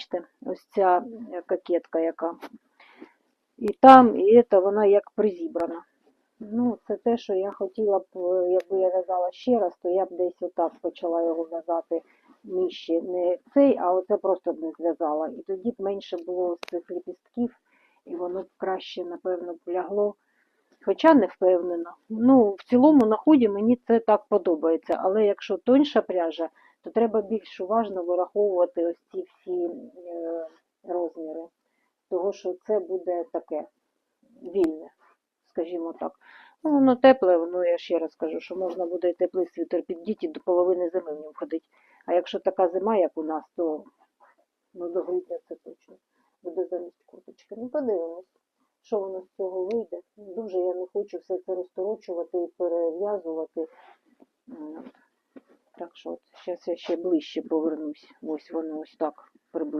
Бачите, ось ця е, кокетка яка. І там, і це вона як призібрана. Ну, це те, що я хотіла б, е, якби я в'язала ще раз, то я б десь отак почала його в'язати нижче. Не цей, а оце просто б не зв'язала. І тоді б менше було з цих ліпістків, і воно б краще, напевно, б лягло. Хоча не впевнена. Ну, в цілому на худі мені це так подобається. Але якщо тоньша пряжа, то треба більш уважно вираховувати ось ці всі е, розміри. Того, що це буде таке вільне, скажімо так. Ну, воно тепле, воно, я ще раз кажу, що можна буде і теплий світер піддіти до половини зими в ньому ходити. А якщо така зима, як у нас, то ну, до грудня це точно буде замість курточки. Ну, подивимось, що воно з цього вийде. Дуже я не хочу все це розторочувати і перев'язувати. Так що, зараз я ще ближче повернусь. Ось воно ось так приблизно.